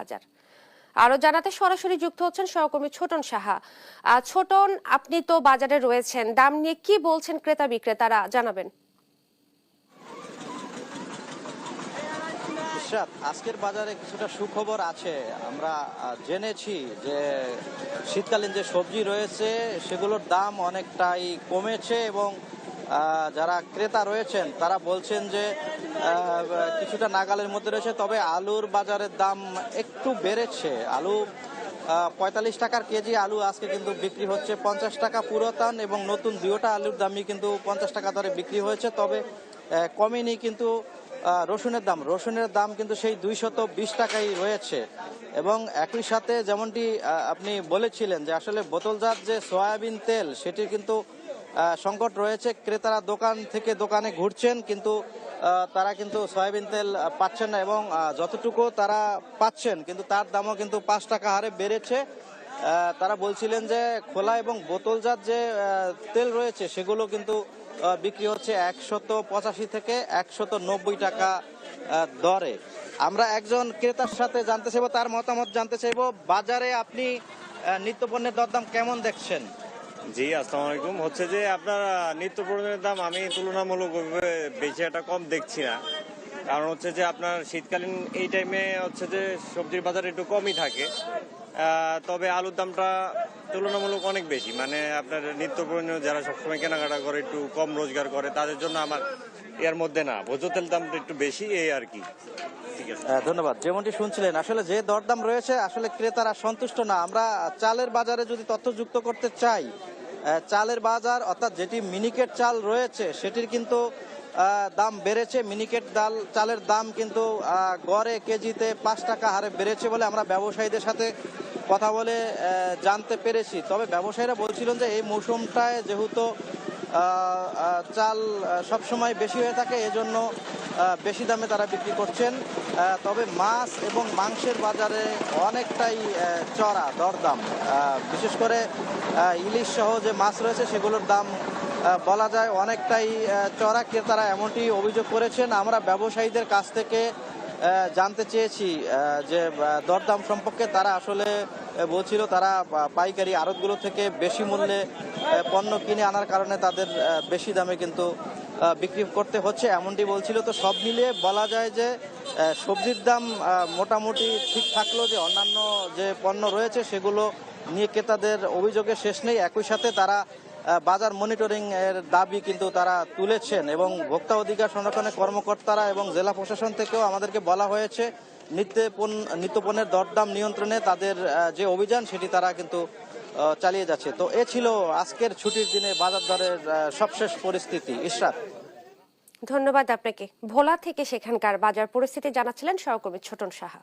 বাজার। আরও জানাতে সরাসরি যুক্ত হচ্ছেন সহকর্মী ছোটন সাহা। ছোটন, আপনি তো বাজারে রয়েছেন, দাম নিয়ে কি বলছেন ক্রেতা বিক্রেতারা, জানাবেন। আজকের বাজারে কিছুটা সুখবর আছে। আমরা জেনেছি যে শীতকালীন যে সবজি রয়েছে, সেগুলোর দাম অনেকটাই কমেছে এবং যারা ক্রেতা রয়েছেন, তারা বলছেন যে কিছুটা নাগালের মধ্যে রয়েছে, তবে আলুর বাজারের দাম একটু বেড়েছে। আলু পঁয়তাল্লিশ টাকার কেজি আলু আজকে কিন্তু বিক্রি হচ্ছে পঞ্চাশ টাকা পুরাতন এবং নতুন দুয়োটা আলুর দামই কিন্তু পঞ্চাশ টাকা দরে বিক্রি হয়েছে, তবে কমেনি কিন্তু রসুনের দাম। রসুনের দাম কিন্তু সেই দুইশত বিশ টাকাই রয়েছে। এবং একই সাথে যেমনটি আপনি বলেছিলেন যে আসলে বোতলজাত যে সয়াবিন তেল, সেটির কিন্তু সংকট রয়েছে। ক্রেতারা দোকান থেকে দোকানে ঘুরছেন, কিন্তু তারা কিন্তু সয়াবিন তেল পাচ্ছেন না এবং যতটুকু তারা পাচ্ছেন, কিন্তু তার দামও কিন্তু পাঁচ টাকা হারে বেড়েছে। তারা বলছিলেন যে খোলা এবং বোতলজাত যে তেল রয়েছে, সেগুলো কিন্তু বিক্রি হচ্ছে একশত পঁচাশি থেকে একশত নব্বই টাকা দরে। আমরা একজন ক্রেতার সাথে জানতে চাইব, তার মতামত জানতে চাইব, বাজারে আপনি নিত্যপণ্যের দরদাম কেমন দেখছেন? জি, আসসালামু আলাইকুম। হচ্ছে যে আপনার নিত্য প্রয়োজনের দাম আমি তুলনামূলক বেশি একটা কম দেখছি না। কারণ হচ্ছে যে আপনার শীতকালীন এই টাইমে হচ্ছে যে সবজির বাজার একটু কমই থাকে। তবে আলুর দামটা তুলনামূলক অনেক বেশি। মানে আপনার নিত্য প্রয়োজনীয় যারা সবসময় কেনাকাটা করে, একটু কম রোজগার করে, তাদের জন্য আমার এর মধ্যে না। ভোজ্য তেল দামটা একটু বেশি, এই আর কি। ধন্যবাদ। যেমনটি শুনছিলেন, আসলে যে দরদাম রয়েছে, আসলে ক্রেতারা সন্তুষ্ট না। আমরা চালের বাজারে যদি তথ্য যুক্ত করতে চাই চালের বাজার, অর্থাৎ যেটি মিনিকেট চাল রয়েছে, সেটির কিন্তু দাম বেড়েছে। মিনিকেট ডাল চালের দাম কিন্তু গড়ে কেজিতে পাঁচ টাকা হারে বেড়েছে বলে আমরা ব্যবসায়ীদের সাথে কথা বলে জানতে পেরেছি। তবে ব্যবসায়ীরা বলছিলেন যে এই মৌসুমটায় যেহেতু চাল সবসময় বেশি হয়ে থাকে, এজন্য বেশি দামে তারা বিক্রি করছেন। তবে মাছ এবং মাংসের বাজারে অনেকটাই চড়া, দরদাম। বিশেষ করে ইলিশ সহ যে মাছ রয়েছে সেগুলোর দাম বলা যায় অনেকটাই চড়া। ক্রেতারা এমনটি অভিযোগ করেছেন। আমরা ব্যবসায়ীদের কাছ থেকে জানতে চেয়েছি যে দরদাম সম্পর্কে। তারা আসলে বলছিল তারা পাইকারি আড়তগুলো থেকে বেশি মূল্যে পণ্য কিনে আনার কারণে তাদের বেশি দামে কিন্তু বিক্রি করতে হচ্ছে, এমনটি বলছিল। তো সব মিলিয়ে বলা যায় যে সবজির দাম মোটামুটি ঠিক থাকল যে অন্যান্য যে পণ্য রয়েছে সেগুলো নিয়ে ক্রেতাদের অভিযোগের শেষ নেই। একই সাথে তারা বাজার মনিটরিং এর দাবি কিন্তু তারা তুলেছেন এবং ভোক্তা অধিকার সংরক্ষণের কর্মকর্তারা এবং জেলা প্রশাসন থেকেও আমাদেরকে বলা হয়েছে নিত্য পণ্য নিত্যপণ্যের দরদাম নিয়ন্ত্রণে তাদের যে অভিযান সেটি তারা কিন্তু চালিয়ে যাচ্ছে। তো এ ছিল আজকের ছুটির দিনে বাজার দরের সবশেষ পরিস্থিতি। ইশরাত। ধন্যবাদ আপনাকে। ভোলা থেকে সেখানকার বাজার পরিস্থিতি জানাচ্ছিলেন সহকর্মী ছোটন সাহা।